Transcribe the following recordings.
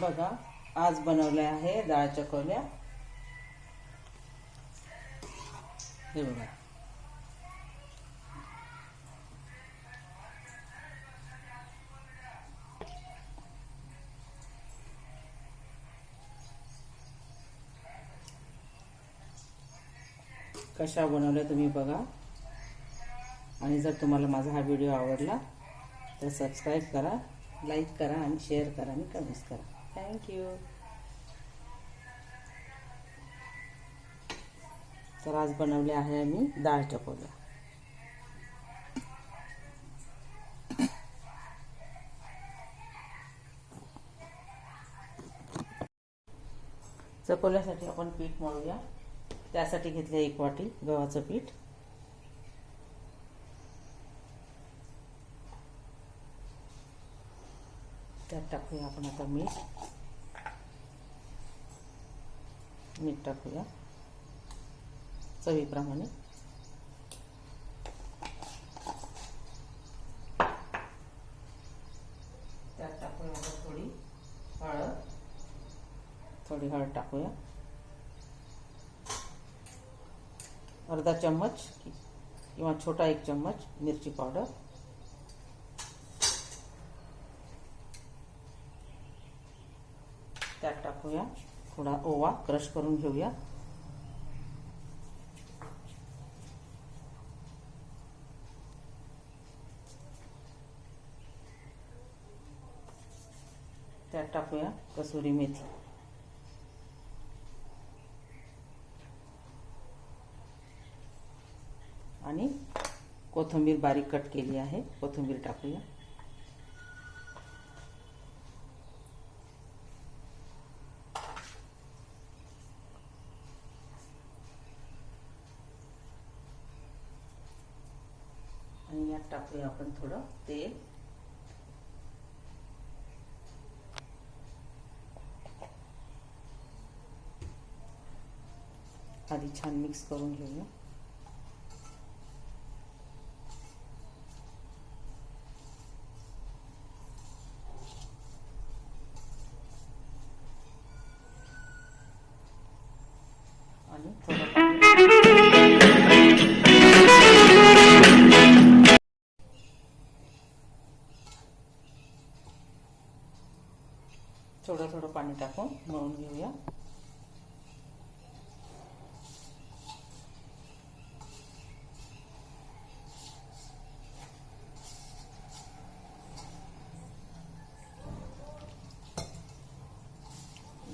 बघा आज बनवले आहे डाळ चकोल्या हे बघा. कशा बनवल्या तुम्ही बघा. आणि जर तुम्हाला माझा हा व्हिडिओ आवडला तर सबस्क्राईब करा लाईक करा आणि शेअर करा आणि कमेंट्स करा. थँक्यू तर आज बनवले आहे आम्ही डाळ चकोल्या चकोल्यासाठी आपण पीठ मळूया. त्यासाठी घेतले एक वाटी गव्हाचं पीठ. त्यात टाकूया आपण आता मीठ मीठ टाकूया चवीप्रमाणे त्यात टाकूया आपण थोडी हळद थोडी हळद टाकूया. अर्धा चम्मच किंवा छोटा एक चम्मच मिरची पावडर. थोडा ओवा क्रश करून घेऊया. त्यात टाकूया कसुरी मेथी. आणि कोथिंबीर बारीक कट केली आहे. कोथिंबीर टाकूया. टाकूया आपण थोडं तेल आधी छान मिक्स करून घेऊया.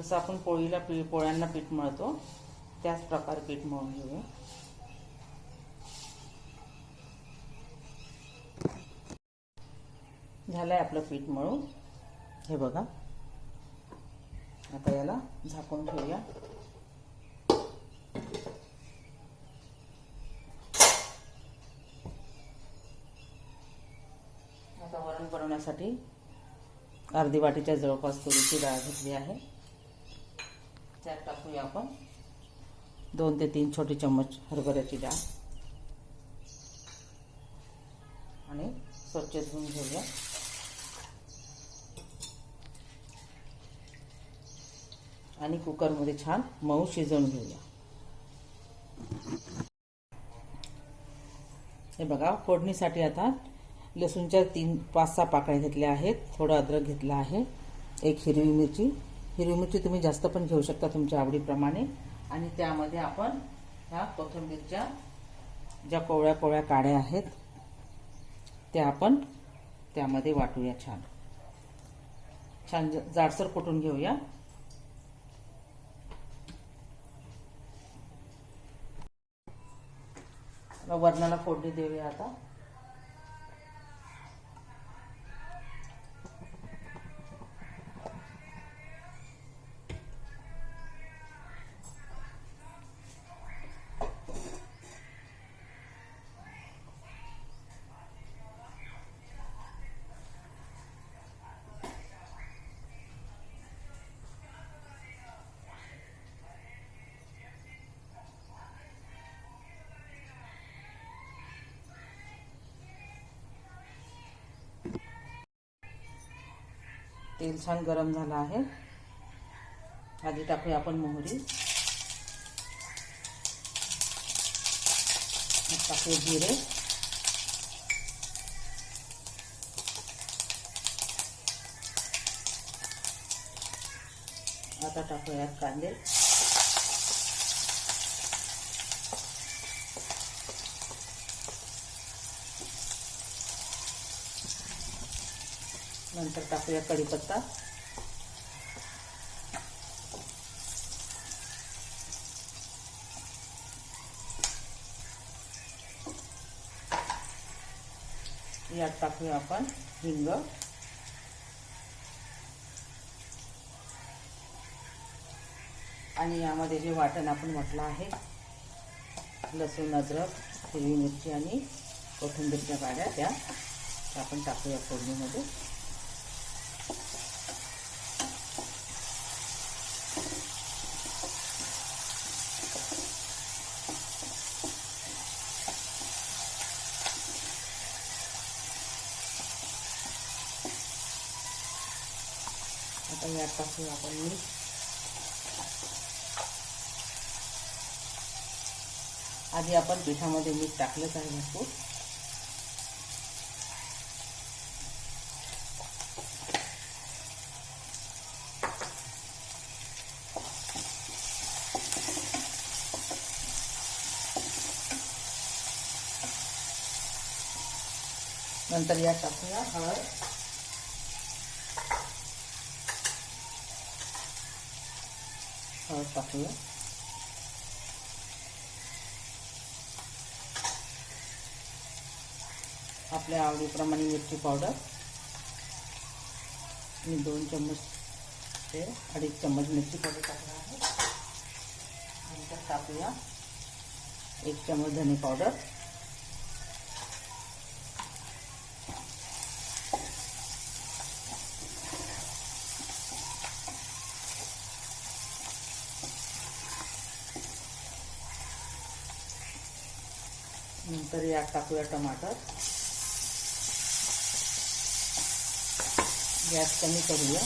जसं आपण पोळीला पी पोळ्यांना पीठ मळतो त्याच प्रकारे पीठ मळून घेऊया. आहे आपलं पीठ मळून. हे बघा. आता याला झाकून ठेवूया. आता वरण बनवण्यासाठी अर्धी वाटीच्या जवळपास तुरीची डाळ घेतली आहे. त्यात टाकूया आपण. दोन ते तीन छोटे चम्मच हरभऱ्याची डाळ. आणि स्वच्छ धुवून घेऊया. आणि कुकरमध्ये छान मऊ शिजवून घेऊया. हे बघा फोडणीसाठी आता लसूणच्या तीन पाच सहा पाकळ्या घेतल्या आहेत. थोडं अद्रक घेतला आहे. एक हिरवी मिरची हिरवी मिरची तुम्ही जास्त पण घेऊ शकता तुमच्या आवडीप्रमाणे. आणि त्यामध्ये आपण ह्या कोथिंबीरच्या ज्या कोवळ्या कोवळ्या काड्या आहेत त्या आपण त्यामध्ये वाटूया छान. छान जाडसर कुटून घेऊया? वरणाला फोडणी देऊया आता. तेल छान गरम झालं आहे. आधी टाकूया आपण मोहरी. टाकूया जिरे. आता टाकूया कांदे. नंतर टाकूया कढीपत्ता. यात टाकूया आपण हिंग. आणि यामध्ये जे वाटण आपण म्हटलं आहे लसूण अद्रक हिरवी मिरची आणि कोथिंबीरच्या गाड्या त्या आपण टाकूया फोडणीमध्ये. आता यात टाकूया आपण मीठ आधी आपण पिठामध्ये मीठ टाकलंच आहे भरपूर. नंतर यात टाकूया हळद. हळद टाकूया आपल्या आवडीप्रमाणे मिरची पावडर मी दोन चम्मच ते अडीच चम्मच मिरची पावडर टाकणार आहे. नंतर टाकूया एक चम्मच धने पावडर नंतर यात टाकूया टमाटर. गॅस कमी करूया.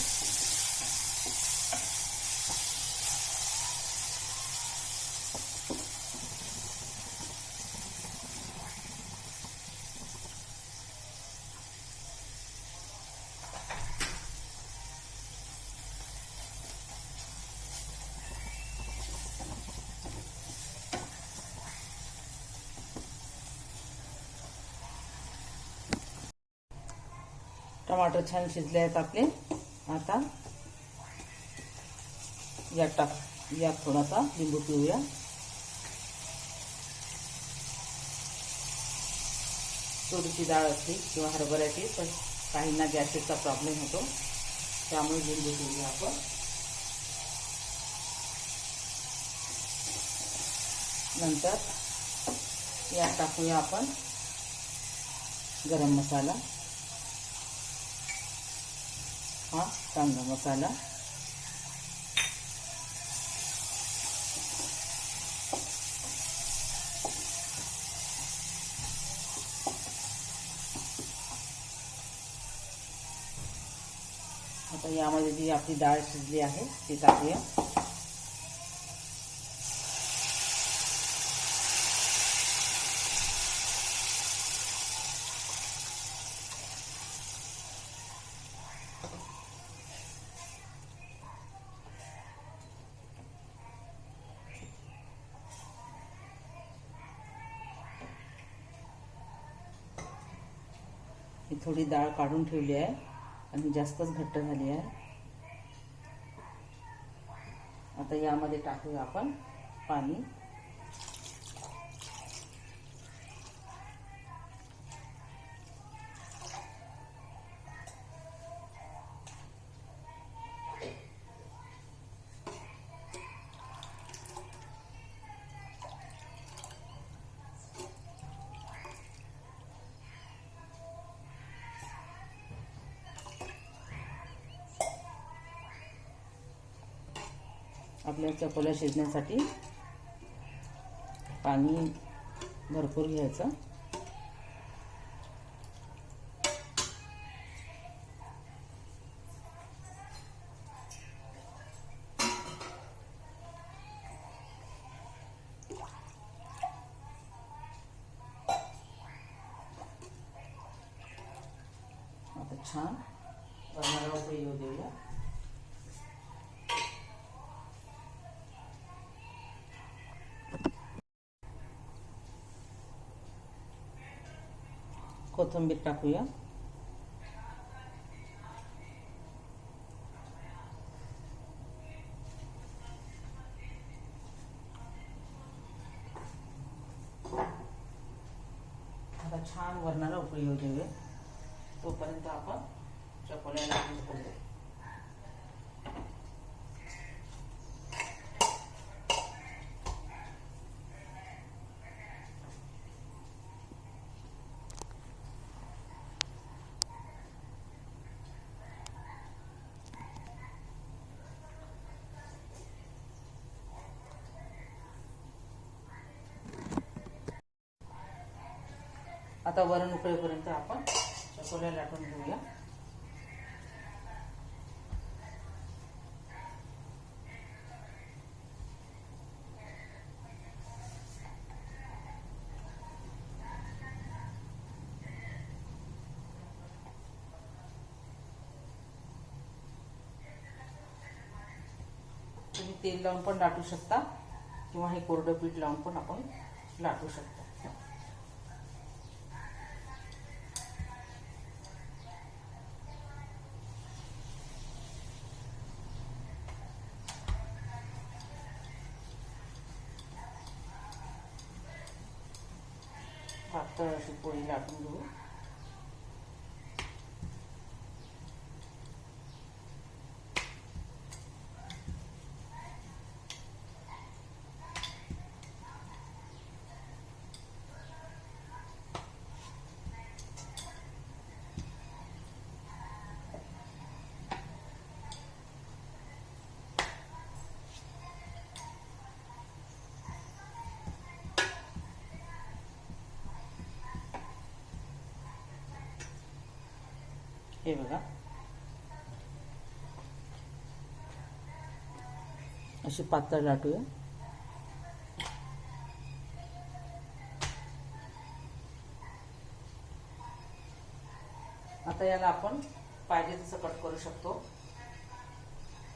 टमाटर छान शिजले आहेत आपले. आता यात टाक यात थोडासा लिंबू पिऊया तुरीची डाळ असली किंवा हरभऱ्याची पण काहींना गॅसेसचा प्रॉब्लेम होतो त्यामुळे लिंबू पिऊया आपण. नंतर यात टाकूया आपण गरम मसाला. हा कांदा मसाला. आता यामध्ये जी आपली डाळ शिजली आहे ती टाकूया. थोडी डाळ काढून ठेवली आहे आणि जास्तच घट्ट झाली आहे. आता यामध्ये टाकूया आपण पाणी. आपल्या चकोल्या शिजण्यासाठी पाणी भरपूर घ्यायचं. आता छान. येऊ देऊया. कोथिंबीर टाकूया. छान वरणाला उकळी तो देऊया तोपर्यंत आता वरण उकळेपर्यंत आपण चकोल्या लाटून घेऊया. तुम्ही तेल लावून पण लाटू शकता किंवा हे कोरडं पीठ लावून पण आपण लाटू शकता. पातळ अशी हे बघा. अशी पातळ लाटूया आता याला आपण पाहिजे तसं कट करू शकतो.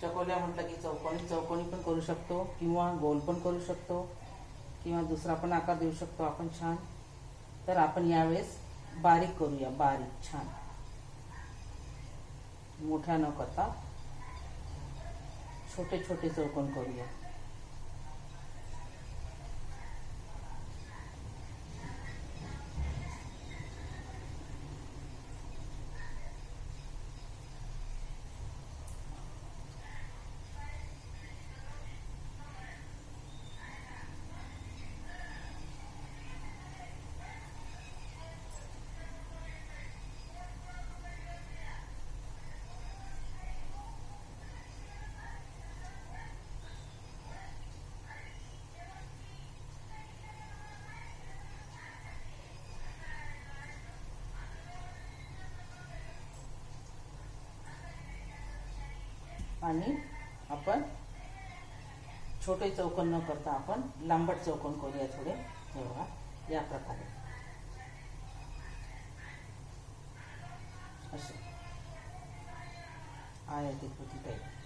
चकोल्या म्हटलं की चौकोनी चौकोनी पण करू शकतो किंवा गोल पण करू शकतो किंवा दुसरा पण आकार देऊ शकतो आपण छान. तर आपण यावेळेस बारीक करूया बारीक छान. मोठ्या न करता छोटे छोटे चौकोन करूया. आणि आपण छोटे चौकोन न करता आपण लांबट चौकोन करूया थोडे. हे बघा या प्रकारे. असे. आहे ते कृती टाईप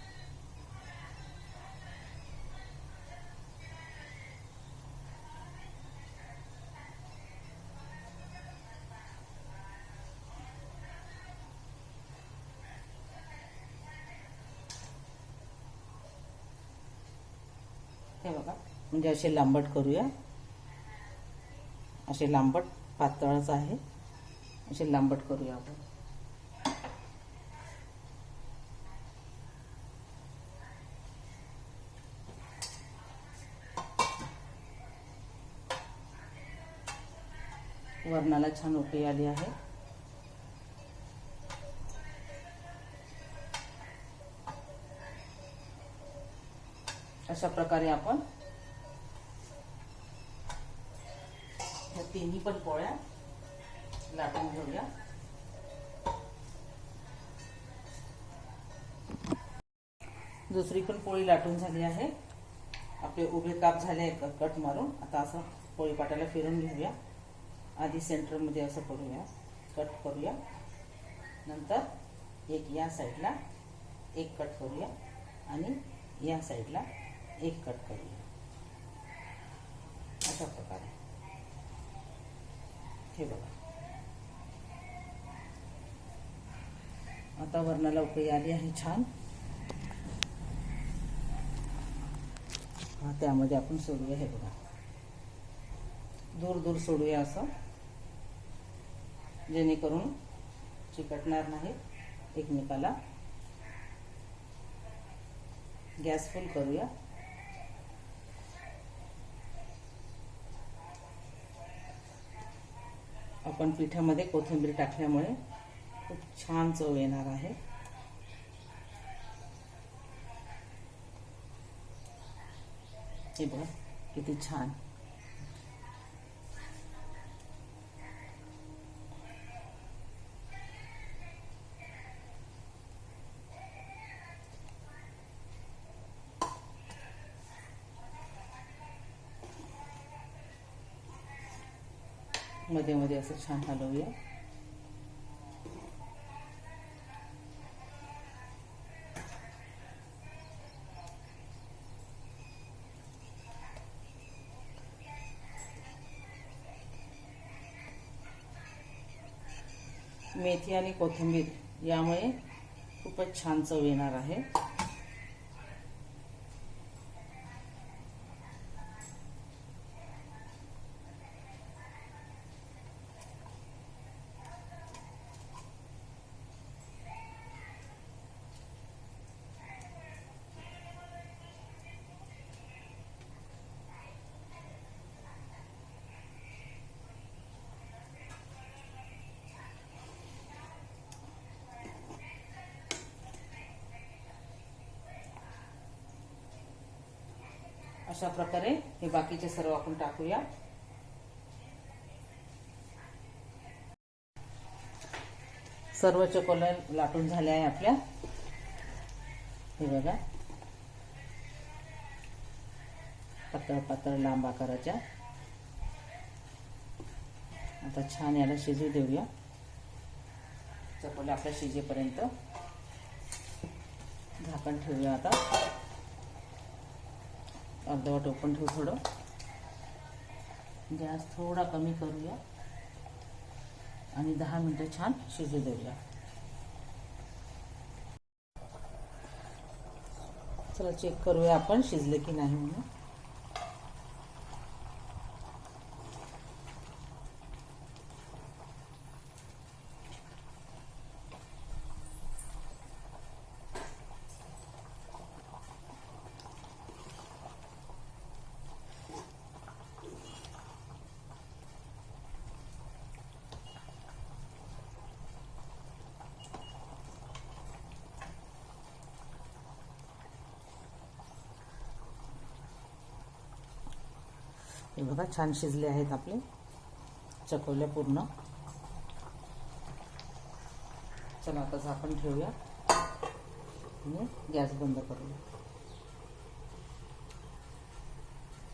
हे बघा. म्हणजे असे लांबट करूया. असे लांबट पातळच आहे. असे लांबट करूया आपण. वरणाला छान ओके आली आहे. अशा प्रकारे आपण ह्या तिन्ही पण पोळ्या लाटून घेऊया. दुसरी पण पोळी लाटून झाली आहे. आपले उभे काप झाले आहेत कट मारून. आता असं पोळी पाटाला फिरून घेऊया. आधी सेंटरमध्ये असं करूया. कट करूया. नंतर एक या साईडला एक कट करूया. आणि या साईडला एक कट करूया अशा प्रकारे हे बघा। आता वरणाला उकळी आली आहे छान. हा त्यामध्ये आपण सोडूया हे बघा. दूर दूर सोडूया असं. जेणेकरून चिकटणार नाही एकमेकाला. गॅस फुल करूया. आपण पिठामध्ये कोथिंबीर टाकल्यामुळे खूप छान चव येणार आहे. हे बघा किती छान. मध्ये असं छान हलवूया. मेथी आणि कोथिंबीर यामुळे खूपच छान चव येणार आहे. अशा प्रकारे हे बाकीचे सर्व आपण टाकूया. सर्व चकोल्या लाटून झाल्या आहे आपल्या. हे बघा. पातळ पातळ लांब आकाराच्या. आता छान याला शिजू देऊया. चकोल्या आपल्या शिजेपर्यंत. झाकण ठेवूया आता. अर्धवट ओपन ठेवू थोडं. गॅस थोडा कमी करूया. आणि दहा मिनटं छान शिजू देऊया. चला चेक करूया आपण शिजले की नाही म्हणून. हे बघा छान शिजले आहेत आपले. चकवल्या पूर्ण. चला आता झाकण ठेवूया. आणि गॅस बंद करूया.